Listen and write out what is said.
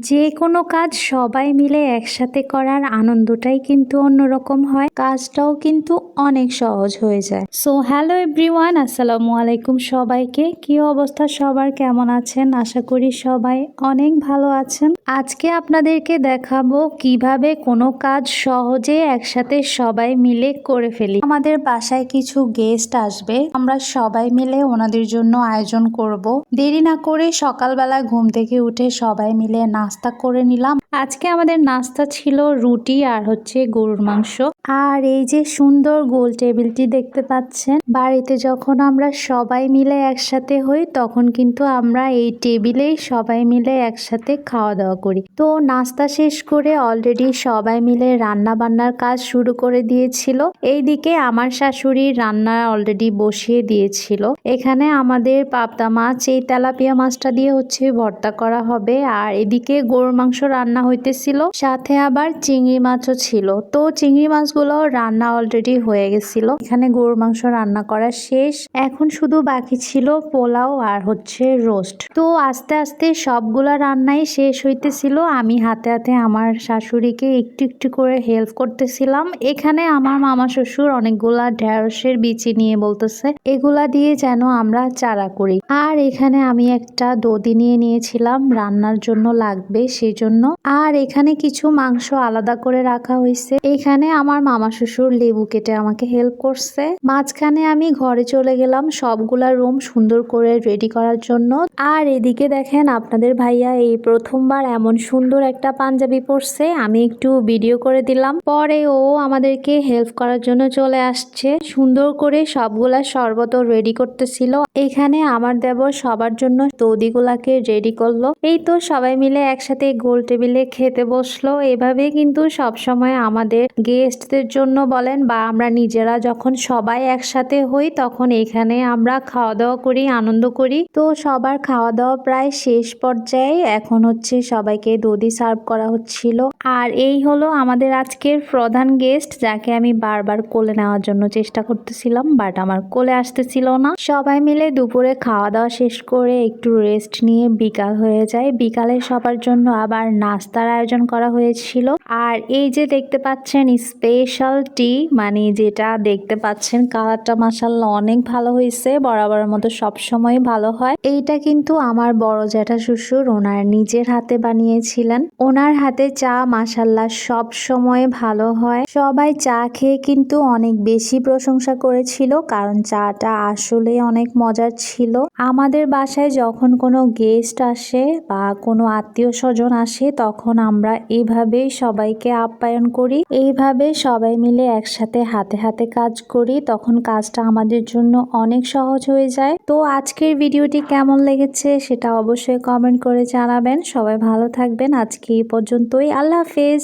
যে কোনো কাজ সবাই মিলে একসাথে করার আনন্দটাই কিন্তু অন্যরকম হয়। কাজটাও কিন্তু অনেক সহজ হয়ে যায়। সো হ্যালো এভরিওয়ান আসসালামু আলাইকুম সবাইকে। কি অবস্থা? সবার কেমন আছেন? আশা করি সবাই অনেক ভালো আছেন। আজকে আপনাদেরকে দেখাবো কীভাবে কোনো কাজ সহজে একসাথে সবাই মিলে করে ফেলি। আমাদের বাসায় কিছু গেস্ট আসবে। আমরা সবাই মিলে ওনাদের জন্য আয়োজন করব। দেরি না করে সকালবেলা ঘুম থেকে উঠে সবাই মিলে নাস্তা করে নিলাম। আজকে আমাদের নাস্তা ছিল রুটি আর হচ্ছে গরুর মাংস। আর এই যে সুন্দর গোল টেবিলটি দেখতে পাচ্ছেন, বাড়িতে যখন আমরা সবাই মিলে একসাথে হই, তখন কিন্তু আমরা এই টেবিলেই সবাই মিলে একসাথে খাওয়া দাওয়া করি। তো নাস্তা শেষ করে অলরেডি সবাই মিলে রান্না বান্নার কাজ শুরু করে দিয়েছিল। এইদিকে আমার শাশুড়ি রান্না অলরেডি বসিয়ে দিয়েছিল। এখানে আমাদের পাবদা মাছ, এই তেলাপিয়া মাছটা দিয়ে হচ্ছে ভর্তা করা হবে। আর এদিকে গরুর মাংস রান্না হইতেছিল, সাথে আবার চিংড়ি মাছও ছিল। তো চিংড়ি মাছগুলো রান্না অলরেডি হয়ে গেছিল। এখানে গরুর মাংস রান্না করা শেষ। এখন শুধু বাকি ছিল পোলাও আর হচ্ছে রোস্ট তো আস্তে আস্তে সবগুলা রান্নাই শেষ হইতেছিল। আমি হাতে হাতে আমার শাশুড়িকে একটু একটু করে হেল্প করতেছিলাম। এখানে আমার মামা শ্বশুর অনেকগুলা ঢেঁড়সের বিচি নিয়ে বলতেছে, এগুলা দিয়ে যেন আমরা চারা করি। আর এখানে আমি একটা দদি নিয়ে নিয়েছিলাম। রান্নার জন্য লাগবে সেই জন্য আর এখানে কিছু মাংস আলাদা করে রাখা হয়েছে এখানে আমার মামা শ্বশুর লেবু কেটে আমাকে হেল্প করছে। মাঝখানে আমি ঘরে চলে গেলাম সবগুলা রুম সুন্দর করে রেডি করার জন্য। আর এদিকে দেখেন আপনাদের ভাইয়া এই প্রথমবার এমন সুন্দর একটা পাঞ্জাবি পরছে, আমি একটু ভিডিও করে দিলাম। পরে ও আমাদেরকে হেল্প করার জন্য চলে আসছে। সুন্দর করে সবগুলা শরবত রেডি করতেছিল। এখানে আমার দেবর সবার জন্য তৌদিগুলাকে রেডি করল। এই তো সবাই মিলে একসাথে গোল টেবিলে খেতে বসল। এভাবে কিন্তু সব সময় আমাদের গেস্টদের জন্য বলেন বা আমরা নিজেরা যখন সবাই একসাথে হই, তখন এখানে আমরা খাওয়া দাওয়া করি, আনন্দ করি। তো সবার খাওয়া দাওয়া প্রায় শেষ পর্যায়ে এখন হচ্ছে সবাইকে দধি সার্ভ করা হচ্ছিল। আর এই হলো আমাদের আজকের প্রধান গেস্ট, যাকে আমি বারবার কোলে নেওয়ার জন্য চেষ্টা করতেছিলাম, বাট আমার কোলে আসতেছিল না। সবাই মিলে দুপুরে খাওয়া দাওয়া শেষ করে একটু রেস্ট নিয়ে বিকাল হয়ে যায়। বিকালে সবার জন্য আবার নাস্তার আয়োজন করা হয়েছিল। আর এই যে দেখতে পাচ্ছেন স্পেশাল টি মানে যেটা দেখতে পাচ্ছেন কালারটা মাসাল্লাহ অনেক ভালো হয়েছে বরাবরের মতো সবসময় ভালো হয়। এইটা কিন্তু আমার বড় জ্যাঠা শ্বশুর ওনার নিজের হাতে বানিয়েছিলেন। ওনার হাতে চা মাসাল্লাহ সব সময় ভালো হয়। সবাই চা খেয়ে কিন্তু অনেক বেশি প্রশংসা করেছিল, কারণ চাটা আসলে অনেক মজার ছিল। আমাদের বাসায় যখন কোনো গেস্ট আসে বা কোনো আত্মীয় স্বজন আসে, তখন আমরা এইভাবেই সবাইকে আপ্যায়ন করি। এইভাবে সবাই মিলে একসাথে হাতে হাতে কাজ করি, তখন কাজটা আমাদের জন্য অনেক সহজ হয়ে যায়। তো আজকের ভিডিওটি কেমন লেগেছে সেটা অবশ্যই কমেন্ট করে জানাবেন। সবাই ভালো থাকবেন। আজকে এই পর্যন্তই। আল্লাহ হাফেজ।